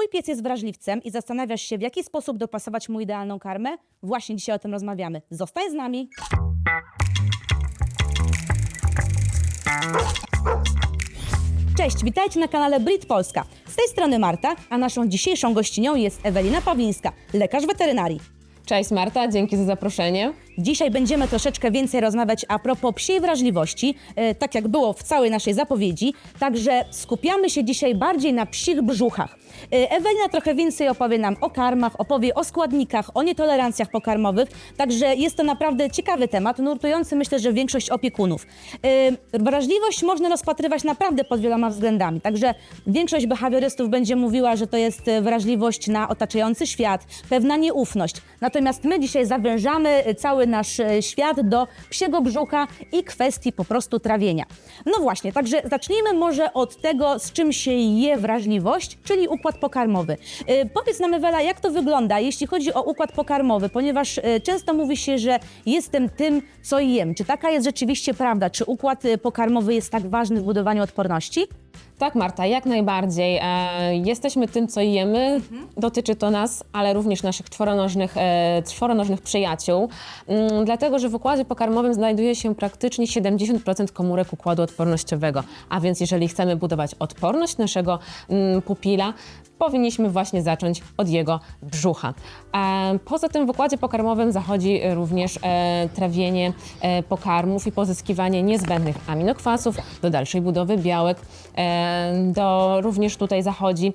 Twój pies jest wrażliwcem i zastanawiasz się, w jaki sposób dopasować mu idealną karmę? Właśnie dzisiaj o tym rozmawiamy. Zostań z nami. Cześć, witajcie na kanale Brit Polska. Z tej strony Marta, a naszą dzisiejszą gościnią jest Ewelina Pawlińska, lekarz weterynarii. Cześć Marta, dzięki za zaproszenie. Dzisiaj będziemy troszeczkę więcej rozmawiać a propos psiej wrażliwości, e, tak jak było w całej naszej zapowiedzi, także skupiamy się dzisiaj bardziej na psich brzuchach. E, Ewelina trochę więcej opowie nam o karmach, opowie o składnikach, o nietolerancjach pokarmowych, także jest to naprawdę ciekawy temat, nurtujący myślę, że większość opiekunów. E, Wrażliwość można rozpatrywać naprawdę pod wieloma względami, także większość behawiorystów będzie mówiła, że to jest wrażliwość na otaczający świat, pewna nieufność. Natomiast my dzisiaj zawężamy e, cały nasz świat do psiego brzucha i kwestii po prostu trawienia. No właśnie, także zacznijmy może od tego, z czym się je wrażliwość, czyli układ pokarmowy. E, Powiedz nam, Ewela, jak to wygląda, jeśli chodzi o układ pokarmowy, ponieważ e, często mówi się, że jestem tym, co jem. Czy taka jest rzeczywiście prawda? Czy układ e, pokarmowy jest tak ważny w budowaniu odporności? Tak Marta, jak najbardziej. E, jesteśmy tym, co jemy. Dotyczy to nas, ale również naszych czworonożnych, e, czworonożnych przyjaciół. Mm, dlatego, że w układzie pokarmowym znajduje się praktycznie 70% komórek układu odpornościowego. A więc jeżeli chcemy budować odporność naszego mm, pupila, powinniśmy właśnie zacząć od jego brzucha. E, Poza tym w układzie pokarmowym zachodzi również e, trawienie e, pokarmów i pozyskiwanie niezbędnych aminokwasów do dalszej budowy białek. Do, również tutaj zachodzi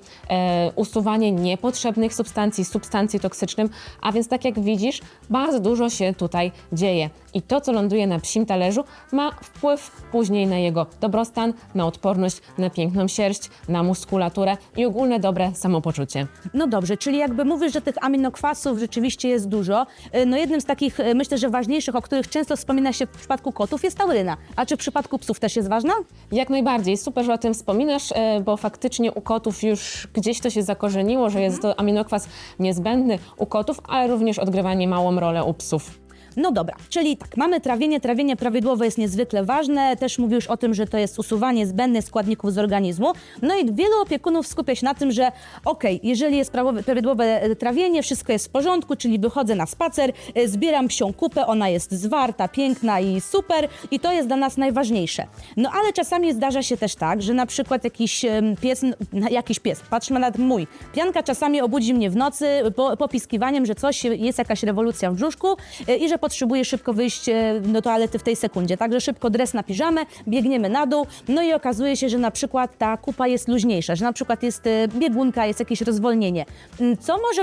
usuwanie niepotrzebnych substancji, substancji toksycznych, a więc tak jak widzisz, bardzo dużo się tutaj dzieje. I to, co ląduje na psim talerzu, ma wpływ później na jego dobrostan, na odporność, na piękną sierść, na muskulaturę i ogólne dobre samopoczucie. No dobrze, czyli jakby mówisz, że tych aminokwasów rzeczywiście jest dużo. Y, No jednym z takich, y, myślę, że ważniejszych, o których często wspomina się w przypadku kotów, jest tauryna. A czy w przypadku psów też jest ważna? Jak najbardziej, super, że o tym wspominasz, e, bo faktycznie u kotów już gdzieś to się zakorzeniło, że jest to aminokwas niezbędny u kotów, ale również odgrywa niemałą rolę u psów. No dobra, czyli tak, mamy trawienie. Trawienie prawidłowe jest niezwykle ważne. Też mówisz o tym, że to jest usuwanie zbędnych składników z organizmu. No i wielu opiekunów skupia się na tym, że okej, jeżeli jest prawidłowe e, trawienie, wszystko jest w porządku, czyli wychodzę na spacer, e, zbieram psią kupę, ona jest zwarta, piękna i super i to jest dla nas najważniejsze. No ale czasami zdarza się też tak, że na przykład jakiś pies, jakiś pies, patrzmy na mój, pianka czasami obudzi mnie w nocy po, popiskiwaniem, że coś, jest jakaś rewolucja w brzuszku e, i że potrzebuje szybko wyjść e, do toalety w tej sekundzie. Także szybko dres na piżamę, biegniemy na dół, no i okazuje się, że na przykład ta kupa jest luźniejsza, że na przykład jest e, biegunka, jest jakieś rozwolnienie. Mm, Co może,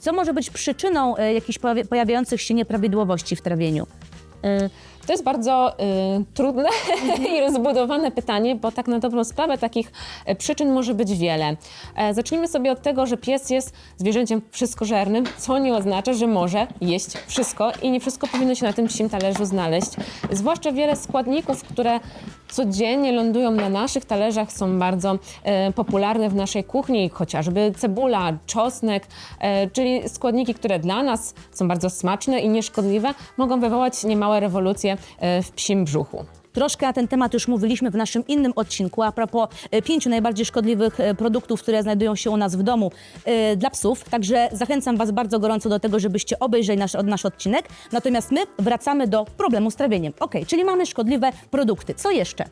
co może być przyczyną e, jakichś pojawi- pojawiających się nieprawidłowości w trawieniu? Y, To jest bardzo y, trudne i rozbudowane pytanie, bo tak na dobrą sprawę takich e, przyczyn może być wiele. E, zacznijmy sobie od tego, że pies jest zwierzęciem wszystkożernym, co nie oznacza, że może jeść wszystko i nie wszystko powinno się na tym psim talerzu znaleźć. Zwłaszcza wiele składników, które codziennie lądują na naszych talerzach, są bardzo e, popularne w naszej kuchni, chociażby cebula, czosnek, e, czyli składniki, które dla nas są bardzo smaczne i nieszkodliwe, mogą wywołać niemałe rewolucje e, w psim brzuchu. Troszkę na ten temat już mówiliśmy w naszym innym odcinku a propos e, pięciu najbardziej szkodliwych e, produktów, które znajdują się u nas w domu e, dla psów. Także zachęcam Was bardzo gorąco do tego, żebyście obejrzeli nasz, nasz odcinek. Natomiast my wracamy do problemu z trawieniem. Ok, czyli mamy szkodliwe produkty. Co jeszcze?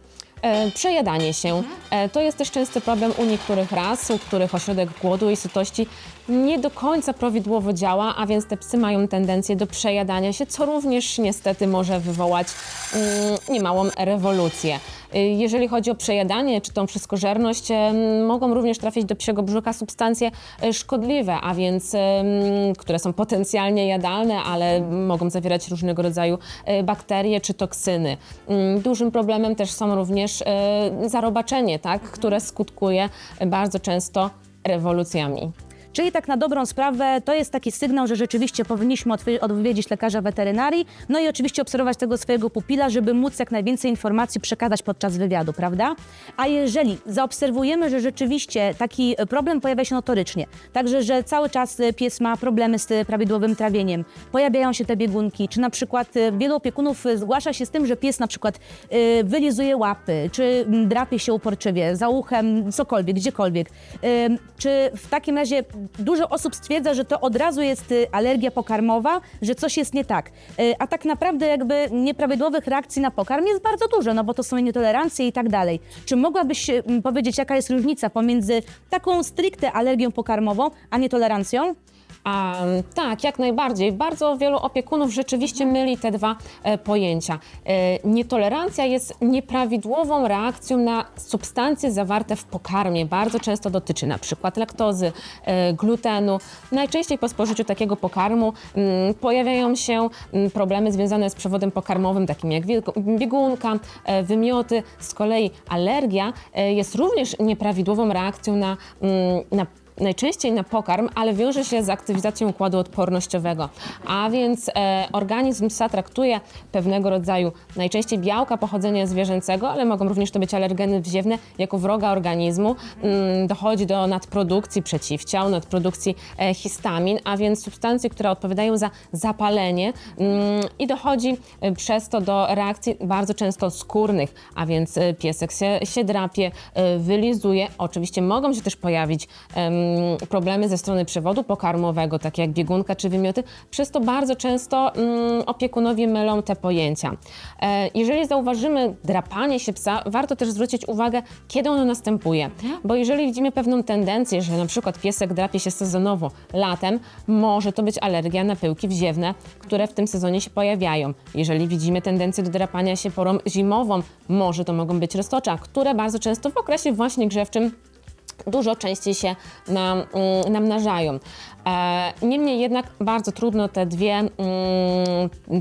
E, przejadanie się. E, to jest też częsty problem u niektórych ras, u których ośrodek głodu i sytości nie do końca prawidłowo działa, a więc te psy mają tendencję do przejadania się, co również niestety może wywołać mm, niemałą rewolucję. E, Jeżeli chodzi o przejadanie czy tą wszystkożerność, em, mogą również trafić do psiego brzucha substancje e, szkodliwe, a więc em, które są potencjalnie jadalne, ale mogą zawierać różnego rodzaju bakterie czy toksyny. Mm, Dużym problemem też są również zarobaczenie, tak, które skutkuje bardzo często rewolucjami. Czyli tak na dobrą sprawę to jest taki sygnał, że rzeczywiście powinniśmy odwi- odwiedzić lekarza weterynarii, no i oczywiście obserwować tego swojego pupila, żeby móc jak najwięcej informacji przekazać podczas wywiadu, prawda? A jeżeli zaobserwujemy, że rzeczywiście taki problem pojawia się notorycznie, także że cały czas y, pies ma problemy z y, prawidłowym trawieniem, pojawiają się te biegunki, czy na przykład y, wielu opiekunów zgłasza się z tym, że pies na przykład wylizuje łapy, czy mm, drapie się uporczywie, za uchem, cokolwiek, gdziekolwiek. Czy w takim razie dużo osób stwierdza, że to od razu jest y, alergia pokarmowa, że coś jest nie tak. Y, A tak naprawdę jakby nieprawidłowych reakcji na pokarm jest bardzo dużo, no bo to są nietolerancje i tak dalej. Czy mogłabyś y, m, powiedzieć, jaka jest różnica pomiędzy taką stricte alergią pokarmową, a nietolerancją? A, tak, jak najbardziej. Bardzo wielu opiekunów rzeczywiście myli te dwa e, pojęcia. E, nietolerancja jest nieprawidłową reakcją na substancje zawarte w pokarmie. Bardzo często dotyczy na przykład laktozy, e, glutenu. Najczęściej po spożyciu takiego pokarmu mm, pojawiają się mm, problemy związane z przewodem pokarmowym, takim jak biegunka, e, wymioty. Z kolei alergia e, jest również nieprawidłową reakcją na, mm, na najczęściej na pokarm, ale wiąże się z aktywizacją układu odpornościowego. A więc e, organizm psa traktuje pewnego rodzaju, najczęściej białka pochodzenia zwierzęcego, ale mogą również to być alergeny wziewne, jako wroga organizmu. Mm, dochodzi do nadprodukcji przeciwciał, nadprodukcji e, histamin, a więc substancje, które odpowiadają za zapalenie mm, i dochodzi e, przez to do reakcji bardzo często skórnych, a więc e, piesek się, się drapie, e, wylizuje. Oczywiście mogą się też pojawić problemy ze strony przewodu pokarmowego, takie jak biegunka czy wymioty. Przez to bardzo często mm, opiekunowie mylą te pojęcia. E, jeżeli zauważymy drapanie się psa, warto też zwrócić uwagę, kiedy ono następuje. Bo jeżeli widzimy pewną tendencję, że na przykład piesek drapie się sezonowo latem, może to być alergia na pyłki wziewne, które w tym sezonie się pojawiają. Jeżeli widzimy tendencję do drapania się porą zimową, może to mogą być roztocza, które bardzo często w okresie właśnie grzewczym dużo częściej się nam, mm, namnażają. E, niemniej jednak bardzo trudno te dwie, mm,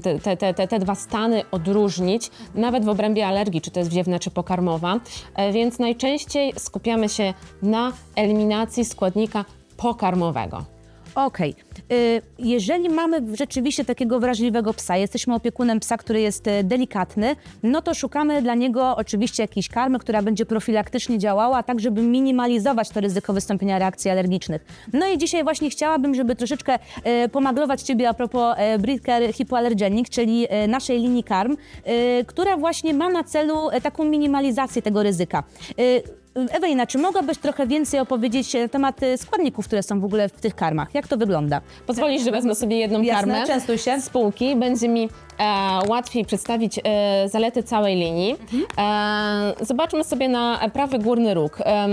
te, te, te, te, dwa stany odróżnić, nawet w obrębie alergii, czy to jest wziewna, czy pokarmowa, e, więc najczęściej skupiamy się na eliminacji składnika pokarmowego. Okej. Y, Jeżeli mamy rzeczywiście takiego wrażliwego psa, jesteśmy opiekunem psa, który jest e, delikatny, no to szukamy dla niego oczywiście jakiejś karmy, która będzie profilaktycznie działała, tak żeby minimalizować to ryzyko wystąpienia reakcji alergicznych. No i dzisiaj właśnie chciałabym, żeby troszeczkę e, pomaglować Ciebie a propos Britcare Hypoallergenic, czyli naszej linii karm, która właśnie ma na celu taką minimalizację tego ryzyka. Ewelina, czy mogłabyś trochę więcej opowiedzieć na temat e, składników, które są w ogóle w tych karmach? Jak to wygląda? Pozwolisz, że wezmę sobie jedną Jasne, karmę częstuj się. z półki. Będzie mi e, łatwiej przedstawić e, zalety całej linii. E, zobaczmy sobie na prawy górny róg. Em,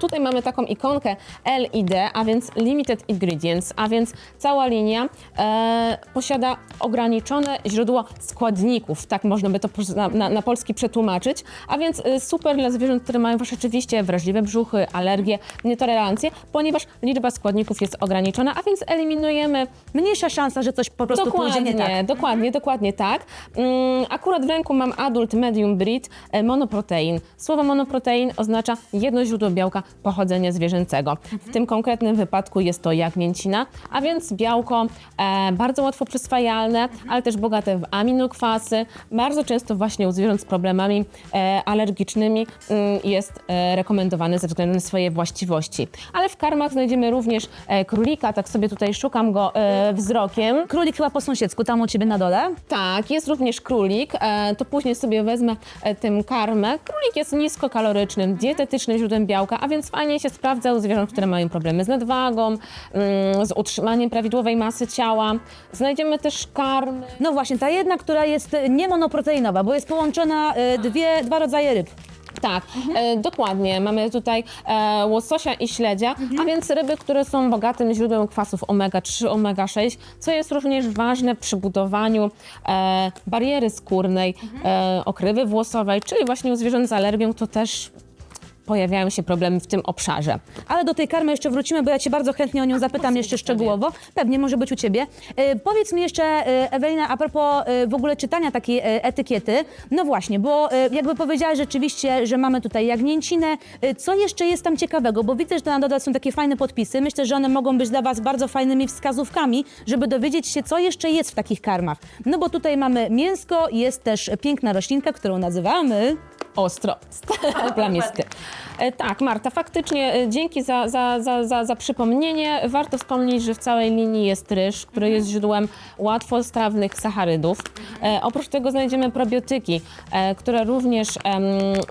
tutaj mamy taką ikonkę LID, a więc Limited Ingredients, a więc cała linia e, posiada ograniczone źródło składników, tak można by to po- na, na, na polski przetłumaczyć, a więc e, super dla zwierząt, które mają rzeczywiście wrażliwe brzuchy, alergie, nietolerancje, ponieważ liczba składników jest ograniczona, a więc eliminujemy Mniejsza szansa, że coś po prostu pójdzie nie tak. dokładnie, dokładnie tak. Mm, akurat w ręku mam adult medium breed e, monoprotein. Słowo monoprotein oznacza jedno źródło białka pochodzenia zwierzęcego. W tym konkretnym wypadku jest to jagnięcina, a więc białko e, bardzo łatwo przyswajalne, ale też bogate w aminokwasy. Bardzo często właśnie u zwierząt z problemami e, alergicznymi mm, jest rekomendowany ze względu na swoje właściwości. Ale w karmach znajdziemy również królika, tak sobie tutaj szukam go wzrokiem. Królik chyba po sąsiedzku, tam u ciebie na dole. Tak, jest również królik, e, to później sobie wezmę e, tym karmę. Królik jest niskokalorycznym, dietetycznym źródłem białka, a więc fajnie się sprawdza u zwierząt, które mają problemy z nadwagą, mm, z utrzymaniem prawidłowej masy ciała. Znajdziemy też karmy. No właśnie, ta jedna, która jest niemonoproteinowa, bo jest połączona e, dwie, dwa rodzaje ryb. Tak, e, dokładnie. Mamy tutaj e, łososia i śledzia, a więc ryby, które są bogatym źródłem kwasów omega-3, omega-6, co jest również ważne przy budowaniu e, bariery skórnej, e, okrywy włosowej, czyli właśnie u zwierząt z alergią to też pojawiają się problemy w tym obszarze. Ale do tej karmy jeszcze wrócimy, bo ja cię bardzo chętnie o nią zapytam jeszcze szczegółowo. Pewnie może być u ciebie. E, powiedz mi jeszcze, e, Ewelina, a propos e, w ogóle czytania takiej etykiety. No właśnie, bo jakby powiedziałaś rzeczywiście, że mamy tutaj jagnięcinę. Co jeszcze jest tam ciekawego? Bo widzę, że na dole są takie fajne podpisy. Myślę, że one mogą być dla was bardzo fajnymi wskazówkami, żeby dowiedzieć się, co jeszcze jest w takich karmach. No bo tutaj mamy mięsko, jest też piękna roślinka, którą nazywamy... Ostro, plamisty. E, Tak, Marta, faktycznie e, dzięki za, za, za, za, za przypomnienie. Warto wspomnieć, że w całej linii jest ryż, który jest źródłem łatwostrawnych sacharydów. E, oprócz tego znajdziemy probiotyki, e, które również em,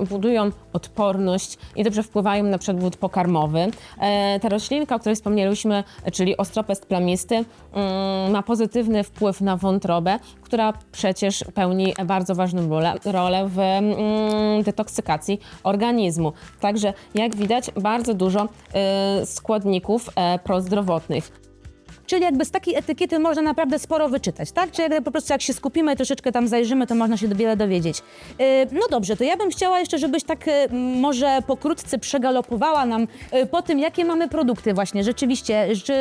budują odporność i dobrze wpływają na przewód pokarmowy. E, ta roślinka, o której wspomnieliśmy, czyli ostropest plamisty, ma pozytywny wpływ na wątrobę, która przecież pełni bardzo ważną rolę, rolę w mm, detoksykacji organizmu. Także jak widać bardzo dużo y, składników e, prozdrowotnych. Czyli jakby z takiej etykiety można naprawdę sporo wyczytać, tak? Czyli jakby po prostu jak się skupimy troszeczkę tam zajrzymy, to można się wiele dowiedzieć. Yy, no dobrze, to ja bym chciała jeszcze, żebyś tak yy, może pokrótce przegalopowała nam yy, po tym, jakie mamy produkty właśnie rzeczywiście, czy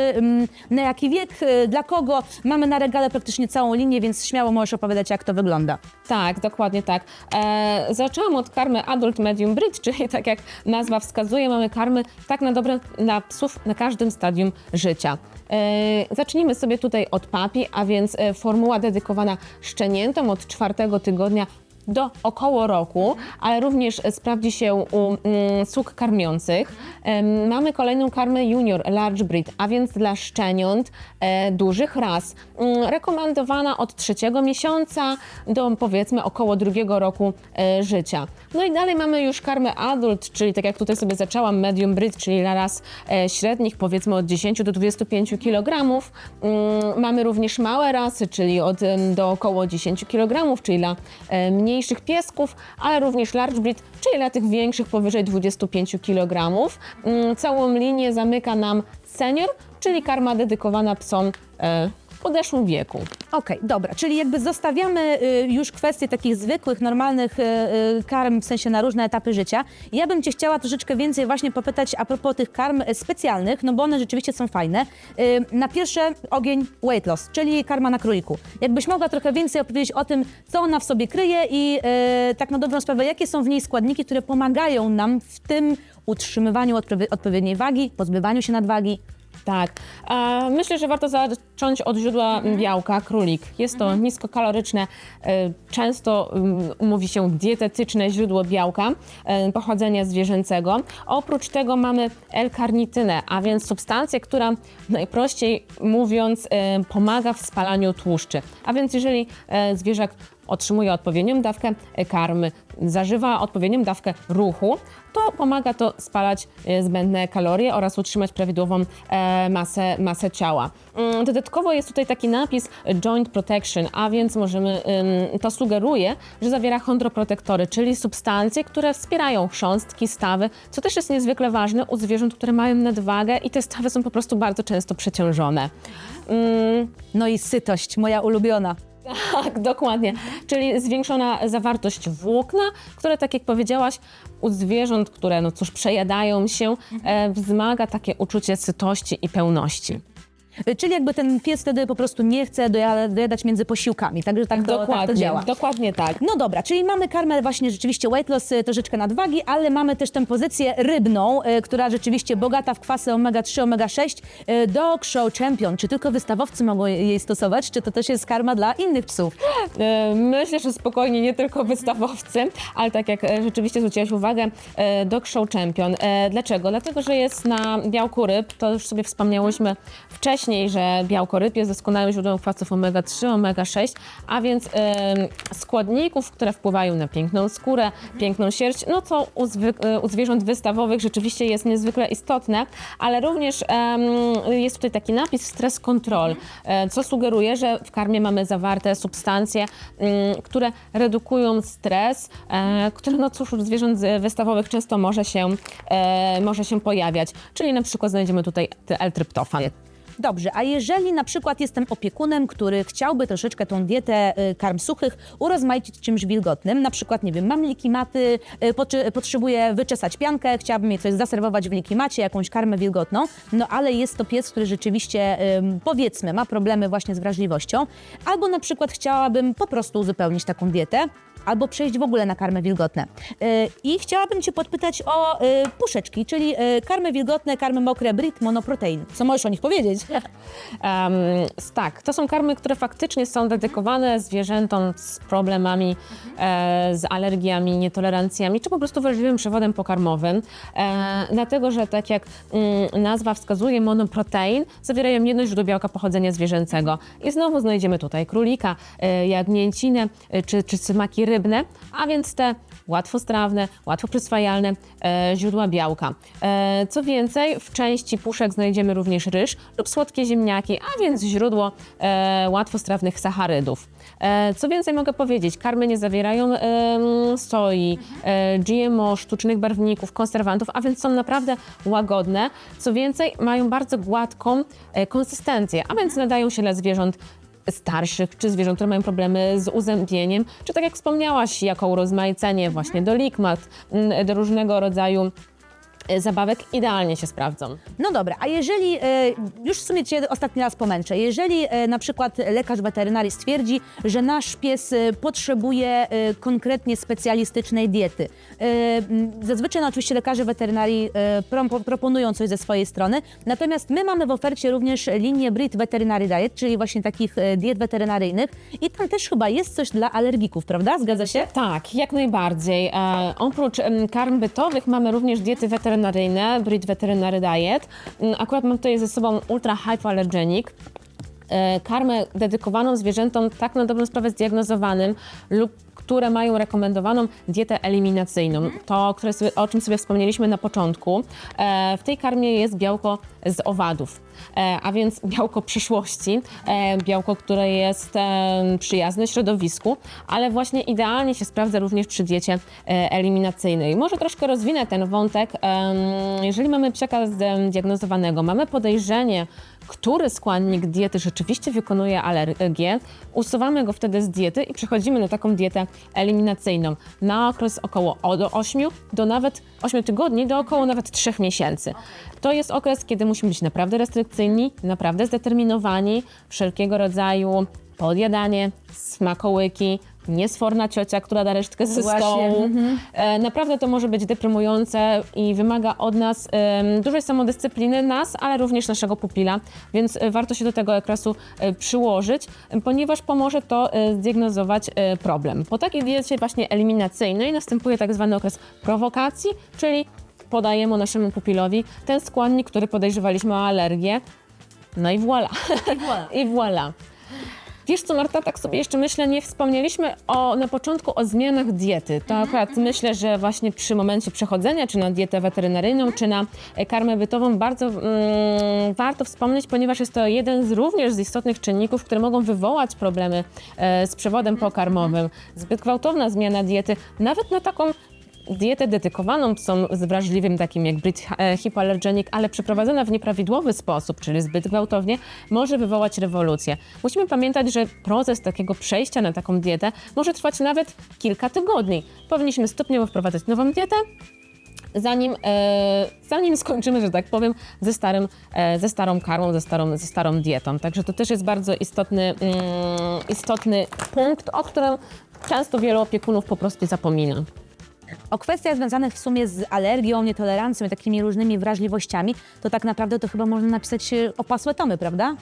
na jaki wiek, dla kogo. Mamy na regale praktycznie całą linię, więc śmiało możesz opowiadać, jak to wygląda. Tak, dokładnie tak. E, zaczęłam od karmy Adult Medium Breed, czyli tak jak nazwa wskazuje, mamy karmy tak na dobre dla psów na każdym stadium życia. E, zacznijmy sobie tutaj od papi, a więc e, formuła dedykowana szczeniętom od czwartego tygodnia do około roku, ale również sprawdzi się u mm, sług karmiących. Mamy kolejną karmę Junior Large Breed, a więc dla szczeniąt e, dużych ras. Mm, rekomendowana od trzeciego miesiąca do powiedzmy około drugiego roku e, życia. No i dalej mamy już karmę adult, czyli tak jak tutaj sobie zaczęłam, medium breed, czyli dla ras e, średnich, powiedzmy od 10 do 25 kg. Mm, mamy również małe rasy, czyli od do około 10 kg, czyli dla e, mniejszych piesków, ale również large breed, czyli dla tych większych powyżej 25 kg. Mm, całą linię zamyka nam senior, czyli karma dedykowana psom e, podeszłym wieku. Okej, dobra, czyli jakby zostawiamy y, już kwestie takich zwykłych, normalnych y, y, karm, w sensie na różne etapy życia. Ja bym Cię chciała troszeczkę więcej właśnie popytać a propos tych karm specjalnych, no bo one rzeczywiście są fajne. Na pierwsze ogień weight loss, czyli karma na króliku. Jakbyś mogła trochę więcej opowiedzieć o tym, co ona w sobie kryje i tak na dobrą sprawę, jakie są w niej składniki, które pomagają nam w tym utrzymywaniu odpowie- odpowiedniej wagi, pozbywaniu się nadwagi. Tak. E, myślę, że warto zacząć od źródła białka, królik. Jest to niskokaloryczne, e, często mm, mówi się dietetyczne źródło białka e, pochodzenia zwierzęcego. Oprócz tego mamy L-karnitynę, a więc substancję, która najprościej mówiąc e, pomaga w spalaniu tłuszczy. A więc jeżeli e, zwierzak otrzymuje odpowiednią dawkę karmy, zażywa odpowiednią dawkę ruchu, to pomaga to spalać e, zbędne kalorie oraz utrzymać prawidłową e, masę, masę ciała. Mm, Dodatkowo jest tutaj taki napis Joint Protection, a więc możemy, to sugeruje, że zawiera chondroprotektory, czyli substancje, które wspierają chrząstki, stawy, co też jest niezwykle ważne u zwierząt, które mają nadwagę i te stawy są po prostu bardzo często przeciążone. Mm, No i sytość, moja ulubiona. Tak, dokładnie. Czyli zwiększona zawartość włókna, które, tak jak powiedziałaś, u zwierząt, które, no cóż, przejadają się, e, wzmaga takie uczucie sytości i pełności. Czyli jakby ten pies wtedy po prostu nie chce doja- dojadać między posiłkami, także tak to, dokładnie, tak to działa. dokładnie tak. No dobra, czyli mamy karmę właśnie rzeczywiście weight loss, y, troszeczkę nadwagi, ale mamy też tę pozycję rybną, y, która rzeczywiście bogata w kwasy omega-3, omega-6, y, Dog Show Champion. Czy tylko wystawowcy mogą je- jej stosować, czy to też jest karma dla innych psów? E, Myślę, że spokojnie nie tylko wystawowcy, ale tak jak e, rzeczywiście zwróciłaś uwagę, e, Dog Show Champion. E, Dlaczego? Dlatego, że jest na białku ryb, to już sobie wspomniałyśmy wcześniej, że białko ryb jest doskonałym źródłem kwasów omega-3, omega-6, a więc składników, które wpływają na piękną skórę, piękną sierść, no co u, e, u zwierząt wystawowych rzeczywiście jest niezwykle istotne, ale również jest tutaj taki napis stres control, e, co sugeruje, że w karmie mamy zawarte substancje, mm, które redukują stres, e, który no cóż, u zwierząt wystawowych często może się, może się pojawiać. Czyli na przykład znajdziemy tutaj L-tryptofan. Dobrze, a jeżeli na przykład jestem opiekunem, który chciałby troszeczkę tą dietę y, karm suchych urozmaicić czymś wilgotnym, na przykład, nie wiem, mam likimaty, y, potrzebuję wyczesać piankę, chciałabym jej coś zaserwować w likimacie, jakąś karmę wilgotną, no ale jest to pies, który rzeczywiście, powiedzmy, ma problemy właśnie z wrażliwością, albo na przykład chciałabym po prostu uzupełnić taką dietę, albo przejść w ogóle na karmy wilgotne. Yy, I chciałabym Cię podpytać o yy, puszeczki, czyli yy, karmy wilgotne, karmy mokre, Brit, monoprotein. Co możesz o nich powiedzieć? S- tak, to są karmy, które faktycznie są dedykowane zwierzętom z problemami, e, z alergiami, nietolerancjami, czy po prostu wrażliwym przewodem pokarmowym. E, dlatego, że tak jak mm, nazwa wskazuje, monoprotein zawierają jedno źródło białka pochodzenia zwierzęcego. I znowu znajdziemy tutaj królika, e, jagnięcinę, czy, czy symaki rybne, a więc te łatwostrawne, łatwo przyswajalne e, źródła białka. E, co więcej, w części puszek znajdziemy również ryż lub słodkie ziemniaki, a więc źródło e, łatwostrawnych sacharydów. E, co więcej mogę powiedzieć, karmy nie zawierają em, soi, e, GMO, sztucznych barwników, konserwantów, a więc są naprawdę łagodne. Co więcej, mają bardzo gładką e, konsystencję, a więc nadają się dla zwierząt starszych, czy zwierząt, które mają problemy z uzębieniem, czy tak jak wspomniałaś, jako urozmaicenie właśnie do likmat, mm, do różnego rodzaju zabawek idealnie się sprawdzą. No dobra, a jeżeli, e, już w sumie Cię ostatni raz pomęczę, jeżeli e, na przykład lekarz weterynarii stwierdzi, że nasz pies e, potrzebuje e, konkretnie specjalistycznej diety. E, Zazwyczaj no, oczywiście lekarze weterynarii e, pro, proponują coś ze swojej strony, natomiast my mamy w ofercie również linię Brit Veterinary Diet, czyli właśnie takich e, diet weterynaryjnych i tam też chyba jest coś dla alergików, prawda? Zgadza się? Tak, jak najbardziej. E, oprócz karm bytowych mamy również diety weterynaryjne, Breed Veterinary Diet. Mm, Akurat mam tutaj ze sobą Ultra Hypoallergenic. E, karmę dedykowaną zwierzętom tak na dobrą sprawę zdiagnozowanym lub które mają rekomendowaną dietę eliminacyjną. To, które sobie, o czym sobie wspomnieliśmy na początku. E, w tej karmie jest białko z owadów, e, a więc białko przyszłości, białko, które jest przyjazne środowisku, ale właśnie idealnie się sprawdza również przy diecie eliminacyjnej. Może troszkę rozwinę ten wątek. Jeżeli mamy psiaka zdiagnozowanego, mamy podejrzenie, który składnik diety rzeczywiście wykonuje alergię, usuwamy go wtedy z diety i przechodzimy na taką dietę eliminacyjną. Na okres około od 8 do nawet 8 tygodni do około nawet 3 miesięcy. To jest okres, kiedy musimy być naprawdę restrykcyjni, naprawdę zdeterminowani, wszelkiego rodzaju podjadanie, smakołyki, niesforna ciocia, która da resztkę ze Właśnie, stołu. E, Naprawdę to może być deprymujące i wymaga od nas em, dużej samodyscypliny, nas, ale również naszego pupila, więc e, warto się do tego okresu e, przyłożyć, e, ponieważ pomoże to e, zdiagnozować e, problem. Po takiej diecie właśnie eliminacyjnej następuje tak zwany okres prowokacji, czyli podajemy naszemu pupilowi ten składnik, który podejrzewaliśmy o alergię, no i voilà. I voilà. Wiesz co, Marta, tak sobie jeszcze myślę, nie wspomnieliśmy o, na początku o zmianach diety. To akurat myślę, że właśnie przy momencie przechodzenia, czy na dietę weterynaryjną, czy na e, karmę bytową, bardzo mm, warto wspomnieć, ponieważ jest to jeden z również z istotnych czynników, które mogą wywołać problemy e, z przewodem pokarmowym. Zbyt gwałtowna zmiana diety, nawet na taką dietę dedykowaną są z wrażliwym takim jak Brit e, hypoallergenic, ale przeprowadzona w nieprawidłowy sposób, czyli zbyt gwałtownie, może wywołać rewolucję. Musimy pamiętać, że proces takiego przejścia na taką dietę może trwać nawet kilka tygodni. Powinniśmy stopniowo wprowadzać nową dietę, zanim, e, zanim skończymy, że tak powiem, ze, starym, e, ze starą karmą, ze starą, ze starą dietą. Także to też jest bardzo istotny, mm, istotny punkt, o którym często wielu opiekunów po prostu zapomina. O kwestiach związanych w sumie z alergią, nietolerancją i takimi różnymi wrażliwościami, to tak naprawdę to chyba można napisać e, opasłe tomy, prawda?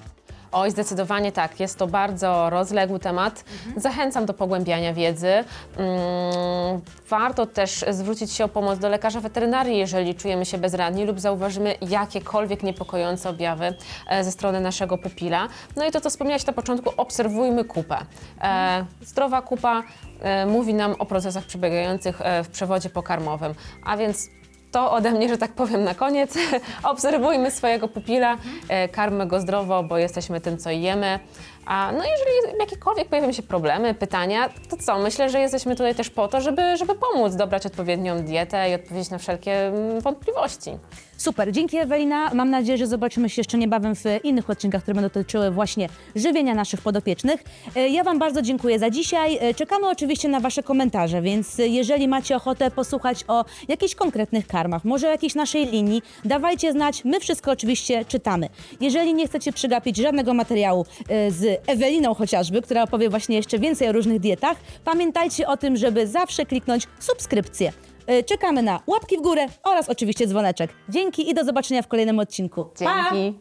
Oj, zdecydowanie tak. Jest to bardzo rozległy temat. Zachęcam do pogłębiania wiedzy. Mm, warto też zwrócić się o pomoc do lekarza weterynarii, jeżeli czujemy się bezradni lub zauważymy jakiekolwiek niepokojące objawy e, ze strony naszego pupila. No i to, co wspomniałaś na początku, obserwujmy kupę. E, zdrowa kupa e, mówi nam o procesach przebiegających w przewodzie pokarmowym, a więc to ode mnie, że tak powiem, na koniec. Obserwujmy swojego pupila, e, karmy go zdrowo, bo jesteśmy tym, co jemy. A, no jeżeli jakiekolwiek pojawią się problemy, pytania, to co? Myślę, że jesteśmy tutaj też po to, żeby, żeby pomóc dobrać odpowiednią dietę i odpowiedzieć na wszelkie mm, wątpliwości. Super, dzięki Ewelina. Mam nadzieję, że zobaczymy się jeszcze niebawem w innych odcinkach, które będą dotyczyły właśnie żywienia naszych podopiecznych. E, Ja Wam bardzo dziękuję za dzisiaj. E, Czekamy oczywiście na Wasze komentarze, więc jeżeli macie ochotę posłuchać o jakichś konkretnych karmach, może o jakiejś naszej linii, dawajcie znać. My wszystko oczywiście czytamy. Jeżeli nie chcecie przegapić żadnego materiału e, z Eweliną chociażby, która opowie właśnie jeszcze więcej o różnych dietach, pamiętajcie o tym, żeby zawsze kliknąć subskrypcję. E, Czekamy na łapki w górę oraz oczywiście dzwoneczek. Dzięki i do zobaczenia w kolejnym odcinku. Pa! Dzięki.